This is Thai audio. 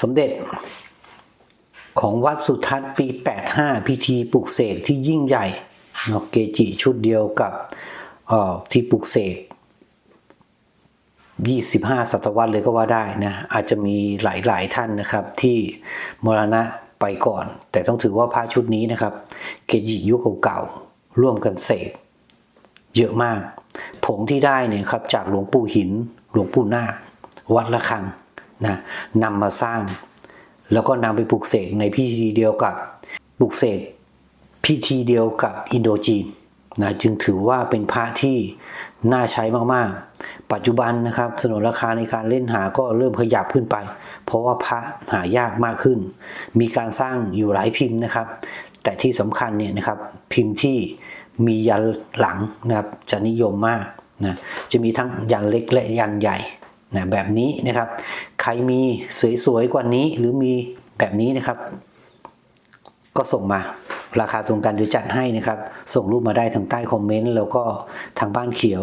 สมเด็จของวัดสุทัศน์ปี 85 พิธีปลุกเสกที่ยิ่งใหญ่เนาะเกจิชุดเดียวกับออที่ปลุกเสก 25 ศตวรรษเลยก็ว่าได้นะ อาจจะมีหลาย ๆ ท่านนะครับที่มรณะไปก่อน แต่ต้องถือว่าพระชุดนี้นะครับ เกจิยุคเก่าๆร่วมกันเสกเยอะมาก ผงที่ได้เนี่ยครับจากหลวงปู่หิน หลวงปู่นาควัดละคัง นะนำมาสร้าง แล้วก็นำไปปลูกเสกในพิธีเดียวกับปลูกเสกพิธีเดียวกับอินโดจีนนะจึงถือว่าเป็นพระที่น่าใช้มากๆ ปัจจุบันนะครับสนนราคาในการเล่นหาก็เริ่มขยับขึ้นไป เพราะว่าพระหายากมากขึ้น มีการสร้างอยู่หลายพิมพ์นะครับ แต่ที่สำคัญเนี่ยนะครับพิมพ์ที่มียันหลังนะครับจะนิยมมากนะจะมีทั้งยันเล็กและยันใหญ่ นะแบบนี้นะครับ ใครมีสวยๆกว่านี้หรือมีแบบนี้นะครับ ก็ส่งมาราคาตรงกันเดี๋ยวจัดให้นะครับ ส่งรูปมาได้ทางใต้คอมเมนต์แล้วก็ทางบ้านเขียว